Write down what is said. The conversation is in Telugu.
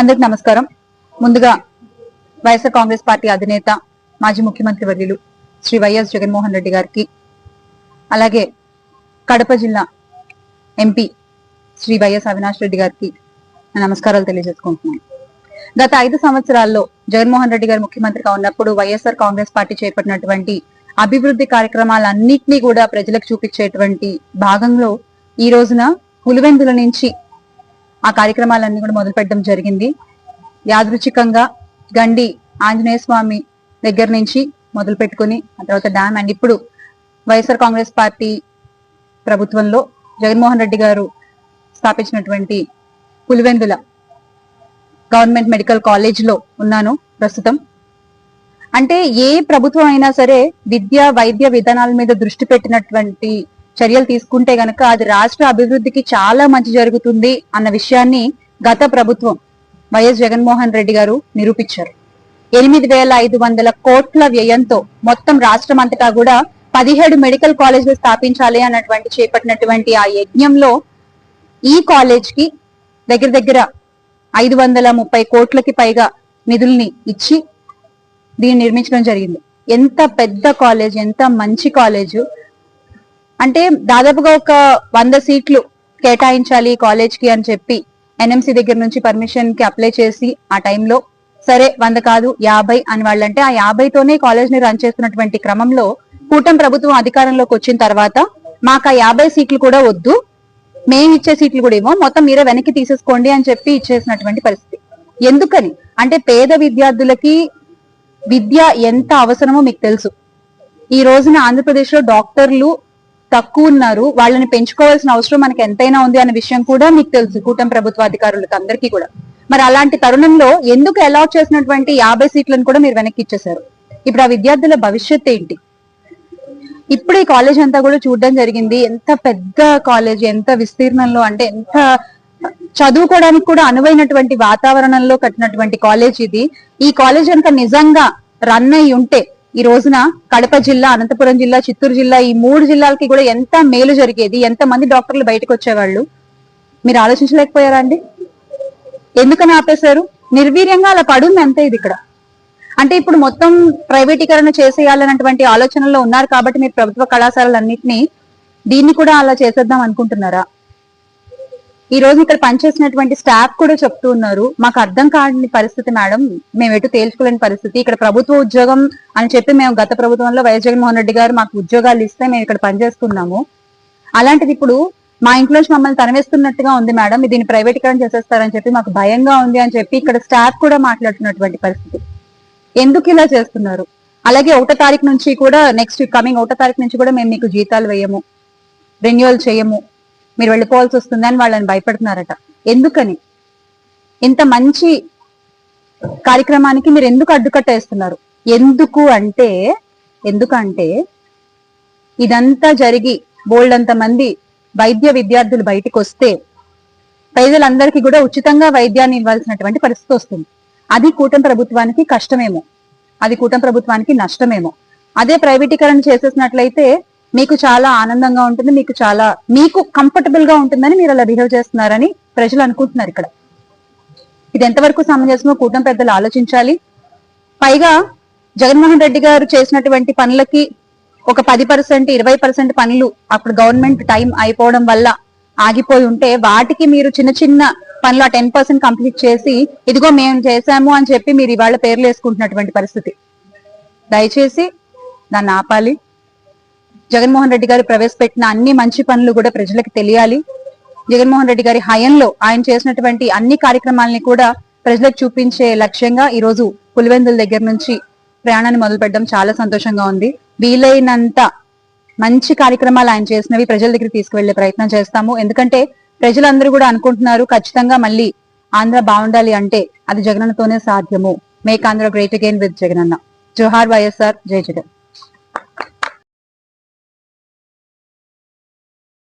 అందరికి నమస్కారం. ముందుగా వైఎస్ఆర్ కాంగ్రెస్ పార్టీ అధినేత మాజీ ముఖ్యమంత్రి వర్యులు శ్రీ వైఎస్ జగన్మోహన్ రెడ్డి గారికి అలాగే కడప జిల్లా ఎంపీ శ్రీ వైఎస్ అవినాష్ రెడ్డి గారికి నమస్కారాలు తెలియజేసుకుంటున్నాను. గత ఐదు సంవత్సరాల్లో జగన్మోహన్ రెడ్డి గారు ముఖ్యమంత్రిగా ఉన్నప్పుడు వైఎస్ఆర్ కాంగ్రెస్ పార్టీ చేపట్టినటువంటి అభివృద్ధి కార్యక్రమాలన్నింటినీ కూడా ప్రజలకు చూపించేటువంటి భాగంలో ఈ రోజున పులివెందుల నుంచి ఆ కార్యక్రమాలన్నీ కూడా మొదలు పెట్టడం జరిగింది. యాదృచ్ఛికంగా గండి ఆంజనేయ స్వామి దగ్గర నుంచి మొదలు పెట్టుకుని ఆ తర్వాత డ్యామ్ అండ్ ఇప్పుడు వైఎస్ఆర్ కాంగ్రెస్ పార్టీ ప్రభుత్వంలో జగన్మోహన్ రెడ్డి గారు స్థాపించినటువంటి పులివెందుల గవర్నమెంట్ మెడికల్ కాలేజ్లో ఉన్నాను ప్రస్తుతం. అంటే ఏ ప్రభుత్వం అయినా సరే విద్య వైద్య విధానాల మీద దృష్టి పెట్టినటువంటి చర్యలు తీసుకుంటే గనక అది రాష్ట్ర అభివృద్ధికి చాలా మంచి జరుగుతుంది అన్న విషయాన్ని గత ప్రభుత్వం వైఎస్ జగన్మోహన్ రెడ్డి గారు నిరూపించారు. ఎనిమిది వేల ఐదు వందల కోట్ల వ్యయంతో మొత్తం రాష్ట్రం అంతటా కూడా పదిహేడు మెడికల్ కాలేజీలు స్థాపించాలి అన్నటువంటి చేపట్టినటువంటి ఆ యజ్ఞంలో ఈ కాలేజ్కి దగ్గర దగ్గర ఐదు వందల ముప్పై కోట్లకి పైగా నిధుల్ని ఇచ్చి దీన్ని నిర్మించడం జరిగింది. ఎంత పెద్ద కాలేజ్ ఎంత మంచి కాలేజు అంటే దాదాపుగా ఒక వంద సీట్లు కేటాయించాలి కాలేజ్కి అని చెప్పి ఎన్ఎంసి దగ్గర నుంచి పర్మిషన్కి అప్లై చేసి ఆ టైంలో సరే వంద కాదు యాభై అని వాళ్ళంటే ఆ యాభైతోనే కాలేజ్ని రన్ చేస్తున్నటువంటి క్రమంలో కూటమి ప్రభుత్వం అధికారంలోకి వచ్చిన తర్వాత మాకు ఆ యాభై సీట్లు కూడా వద్దు మేము ఇచ్చే సీట్లు కూడా ఏమో మొత్తం మీరే వెనక్కి తీసేసుకోండి అని చెప్పి ఇచ్చేసినటువంటి పరిస్థితి. ఎందుకని? అంటే పేద విద్యార్థులకి విద్య ఎంత అవసరమో మీకు తెలుసు. ఈ రోజున ఆంధ్రప్రదేశ్లో డాక్టర్లు తక్కువ ఉన్నారు. వాళ్ళని పెంచుకోవాల్సిన అవసరం మనకి ఎంతైనా ఉంది అనే విషయం కూడా మీకు తెలుసు కూటమి ప్రభుత్వ అధికారులకు అందరికీ కూడా. మరి అలాంటి తరుణంలో ఎందుకు అలాట్ చేసినటువంటి యాభై సీట్లను కూడా మీరు వెనక్కి ఇచ్చేశారు? ఇప్పుడు ఆ విద్యార్థుల భవిష్యత్ ఏంటి? ఇప్పుడు ఈ కాలేజ్ అంతా కూడా చూడడం జరిగింది. ఎంత పెద్ద కాలేజ్ ఎంత విస్తీర్ణంలో అంటే ఎంత చదువుకోవడానికి కూడా అనువైనటువంటి వాతావరణంలో కట్టినటువంటి కాలేజ్ ఇది. ఈ కాలేజ్ కనుక నిజంగా రన్ అయి ఉంటే ఈ రోజున కడప జిల్లా అనంతపురం జిల్లా చిత్తూరు జిల్లా ఈ మూడు జిల్లాలకి కూడా ఎంత మేలు జరిగేది ఎంత మంది డాక్టర్లు బయటకు వచ్చేవాళ్ళు? మీరు ఆలోచించలేకపోయారా అండి? ఎందుకని ఆపేశారు? నిర్వీర్యంగా అలా పడుంది అంతే ఇది ఇక్కడ. అంటే ఇప్పుడు మొత్తం ప్రైవేటీకరణ చేసేయాలన్నటువంటి ఆలోచనలో ఉన్నారు కాబట్టి మీరు ప్రభుత్వ కళాశాలలన్నింటినీ దీన్ని కూడా అలా చేసేద్దాం అనుకుంటున్నారా? ఈ రోజు ఇక్కడ పనిచేసినటువంటి స్టాఫ్ కూడా చెప్తూ ఉన్నారు. మాకు అర్థం కాని పరిస్థితి మేడం. మేము ఎటు తేల్చుకోలేని పరిస్థితి. ఇక్కడ ప్రభుత్వ ఉద్యోగం అని చెప్పి మేము గత ప్రభుత్వంలో వైఎస్ జగన్మోహన్ రెడ్డి గారు మాకు ఉద్యోగాలు ఇస్తే మేము ఇక్కడ పనిచేస్తున్నాము. అలాంటిది ఇప్పుడు మా ఇంట్లో మమ్మల్ని తనవేస్తున్నట్టుగా ఉంది మేడం. దీన్ని ప్రైవేటీకరణ చేసేస్తారని చెప్పి మాకు భయంగా ఉంది అని చెప్పి ఇక్కడ స్టాఫ్ కూడా మాట్లాడుతున్నటువంటి పరిస్థితి. ఎందుకు ఇలా చేస్తున్నారు? అలాగే ఒకటో తారీఖు నుంచి కూడా నెక్స్ట్ కమింగ్ ఒకటో తారీఖు నుంచి కూడా మేము మీకు జీతాలు వేయము రెన్యువల్ చేయము. మీరు వెళ్ళిపోవాల్సి వస్తుంది అని వాళ్ళని భయపడుతున్నారట. ఎందుకని? ఇంత మంచి కార్యక్రమానికి మీరు ఎందుకు అడ్డుకట్ట వేస్తున్నారు? ఎందుకు అంటే ఎందుకంటే ఇదంతా జరిగి బోల్డంత మంది వైద్య విద్యార్థులు బయటకు వస్తే ప్రజలందరికీ కూడా ఉచితంగా వైద్యాన్ని ఇవ్వాల్సినటువంటి పరిస్థితి వస్తుంది. అది కూటమి ప్రభుత్వానికి కష్టమేమో. అది కూటమి ప్రభుత్వానికి నష్టమేమో. అదే ప్రైవేటీకరణ చేసేసినట్లయితే మీకు చాలా ఆనందంగా ఉంటుంది మీకు చాలా మీకు కంఫర్టబుల్గా ఉంటుందని మీరు అలా బిహేవ్ చేస్తున్నారని ప్రజలు అనుకుంటున్నారు ఇక్కడ. ఇది ఎంతవరకు సమంజసమో కూటమి పెద్దలు ఆలోచించాలి. పైగా జగన్మోహన్ రెడ్డి గారు చేసినటువంటి పనులకి ఒక పది పర్సెంట్ ఇరవై పర్సెంట్ పనులు అప్పుడు గవర్నమెంట్ టైం అయిపోవడం వల్ల ఆగిపోయి ఉంటే వాటికి మీరు చిన్న చిన్న పనులు ఆ టెన్ పర్సెంట్ కంప్లీట్ చేసి ఇదిగో మేము చేశాము అని చెప్పి మీరు ఇవాళ పేర్లు వేసుకుంటున్నటువంటి పరిస్థితి. దయచేసి దాన్ని ఆపాలి. జగన్మోహన్ రెడ్డి గారు ప్రవేశపెట్టిన అన్ని మంచి పనులు కూడా ప్రజలకు తెలియాలి. జగన్మోహన్ రెడ్డి గారి హయంలో ఆయన చేసినటువంటి అన్ని కార్యక్రమాలని కూడా ప్రజలకు చూపించే లక్ష్యంగా ఈ రోజు పులివెందుల దగ్గర నుంచి ప్రయాణాన్ని మొదలు పెట్టడం చాలా సంతోషంగా ఉంది. వీలైనంత మంచి కార్యక్రమాలు ఆయన చేసినవి ప్రజల దగ్గర తీసుకువెళ్ళే ప్రయత్నం చేస్తాము. ఎందుకంటే ప్రజలందరూ కూడా అనుకుంటున్నారు ఖచ్చితంగా మళ్ళీ ఆంధ్ర బాగుండాలి అంటే అది జగనన్నతోనే సాధ్యము. Make Andhra great again with Jagananna జోహార్ వైఎస్ఆర్ జై జగన్